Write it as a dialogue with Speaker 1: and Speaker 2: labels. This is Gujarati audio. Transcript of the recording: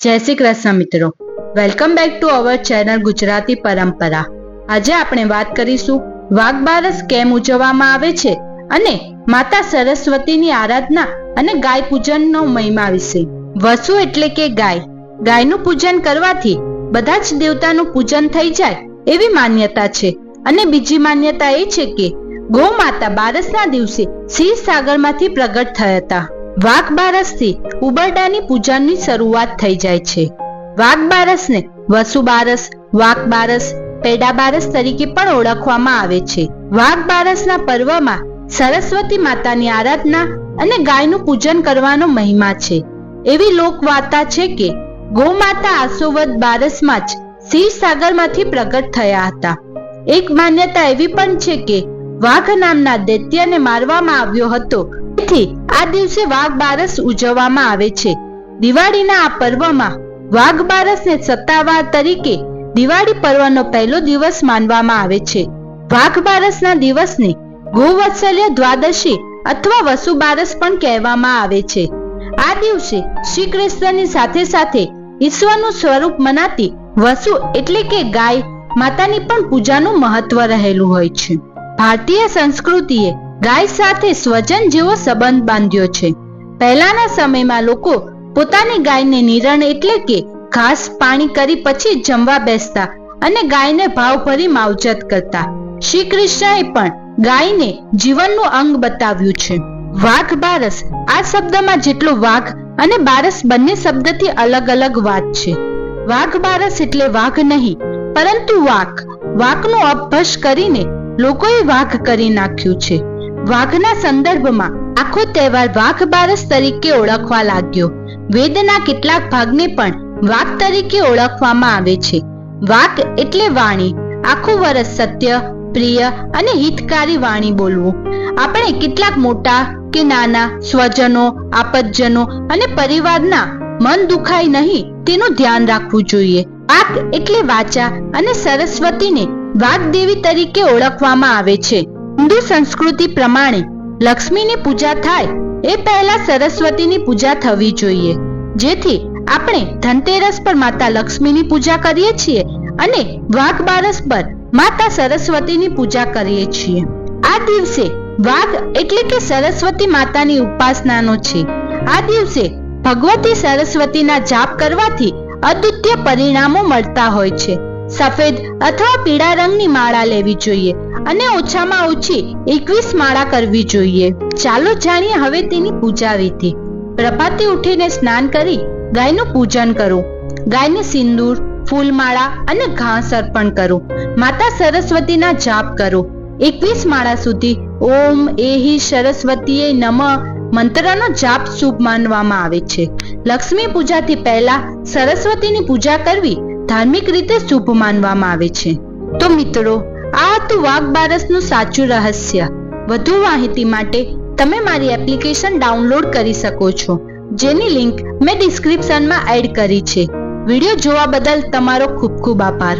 Speaker 1: જય શ્રી કૃષ્ણ મિત્રો. Welcome back to our channel Gujarati Parampara. આજે આપણે વાત કરીશું વાઘ કેમ ઉજવવામાં આવે છે અને માતા સરસ્વતીની આરાધના અને ગાય પૂજનનો મહિમા વિશે. વસુ એટલે કે ગાય. ગાયનું પૂજન કરવાથી બધા જ દેવતાનું પૂજન થઈ જાય એવી માન્યતા છે. અને બીજી માન્યતા એ છે કે ગૌ માતા બારસના દિવસે ક્ષીર સાગરમાંથી પ્રગટ થયા હતા. વાઘ બારસથી ઉબરડાની પૂજાની શરૂઆત થઈ જાય છે. વાઘ બારસને વસુ બારસ વાઘ બારસ પેડા બારસ તરીકે પણ ઓળખવામાં આવે છે. વાઘ બારસના પર્વમાં સરસ્વતી માતાની આરાધના અને ગાયનું પૂજન કરવાનો મહિમા છે. એવી લોકવાર્તા છે કે ગૌમાતા આસોવદ બારસમાં જ શિવ સાગરમાંથી પ્રગટ થયા હતા. એક માન્યતા એવી પણ છે કે વાઘ નામના દૈત્યને મારવામાં આવ્યો હતો તેથી આ દિવસે વાઘ બારસ ઉજવવામાં આવે છે. દિવાળીના આ પર્વમાં વાઘ બારસને સત્તાવાર તરીકે દિવાળી પર્વનો પહેલો દિવસ માનવામાં આવે છે. વાઘ બારસના દિવસને ગોવત્સલ્ય દ્વાદશી અથવા વસુ બારસ પણ કહેવામાં આવે છે. આ દિવસે શ્રી કૃષ્ણની સાથે સાથે ઈશ્વરનું સ્વરૂપ મનાતી વસુ એટલે કે ગાય માતાની પણ પૂજાનું મહત્વ રહેલું હોય છે. ભારતીય સંસ્કૃતિએ ગાય સાથે સ્વજન જેવો સંબંધ બાંધ્યો છે. પહેલાના સમયમાં લોકો પોતાની ગાયને નિરણ એટલે કે ઘાસ પાણી કરી પછી જમવા બેસતા અને ગાયને ભાવભરી માવજત કરતા. શ્રી કૃષ્ણએ પણ ગાયને જીવનનું અંગ બતાવ્યું છે. વાઘ બારસ આ શબ્દમાં જેટલો વાઘ અને બારસ બંને શબ્દથી અલગ અલગ વાત છે. વાઘ બારસ એટલે વાઘ નહીં, પરંતુ વાઘ વાઘનો અપભ્રંશ કરીને લોકોએ વાઘ કરી નાખ્યું છે. વાઘના સંદર્ભમાં આખો તહેવાર વાઘ બારસ તરીકે ઓળખવા લાગ્યો. વેદના કેટલાક ભાગને પણ વાઘ તરીકે ઓળખવામાં આવે છે. વાઘ એટલે વાણી. આખું વર્ષ સત્ય, પ્રિય અને હિતકારી વાણી બોલવું. આપણે કેટલાક મોટા કે નાના, સ્વજનો, આપતજનો અને પરિવારના મન દુખાય નહીં તેનું ધ્યાન રાખવું જોઈએ. વાઘ એટલે વાચા અને સરસ્વતીને વાઘ દેવી તરીકે ઓળખવામાં આવે છે. હિન્દુ સંસ્કૃતિ પ્રમાણે લક્ષ્મીની પૂજા થાય એ પહેલા સરસ્વતીની પૂજા થવી જોઈએ. જેથી આપણે ધનતેરસ પર માતા લક્ષ્મીની પૂજા કરીએ છીએ અને વાઘ બારસ પર માતા સરસ્વતીની પૂજા કરીએ છીએ. આ દિવસે વાઘ એટલે કે સરસ્વતી માતાની ઉપાસનાનો છે. આ દિવસે ભગવતી સરસ્વતીના જાપ કરવાથી અદ્વિતીય પરિણામો મળતા હોય છે. સફેદ અથવા પીળા રંગની માળા લેવી જોઈએ. અને ઓછામાં ઓછી એકવીસ માળા કરવી જોઈએ. ચાલો જાણીએ હવે તેની પૂજા વિધિ. પ્રભાતે ઉઠીને સ્નાન કરી ગાયનું પૂજન કરો. ગાયને સિંદૂર, ફૂલમાળા અને ઘાસ અર્પણ કરો. માતા સરસ્વતીના જાપ કરો. એકવીસ માળા સુધી ઓમ એહી સરસ્વતીએ નમ મંત્રનો જાપ શુભ માનવામાં આવે છે. લક્ષ્મી પૂજાથી પહેલા સરસ્વતીની પૂજા કરવી ધાર્મિક રીતે શુભ માનવામાં આવે છે. તો મિત્રો આ હતું વાઘ બારસનું સાચું રહસ્ય. વધુ માહિતી માટે તમે મારી એપ્લિકેશન ડાઉનલોડ કરી શકો છો. જેની લિંક મેં ડિસ્ક્રિપ્શનમાં એડ કરી છે. વીડિયો જોવા બદલ તમારો ખૂબ ખૂબ આભાર.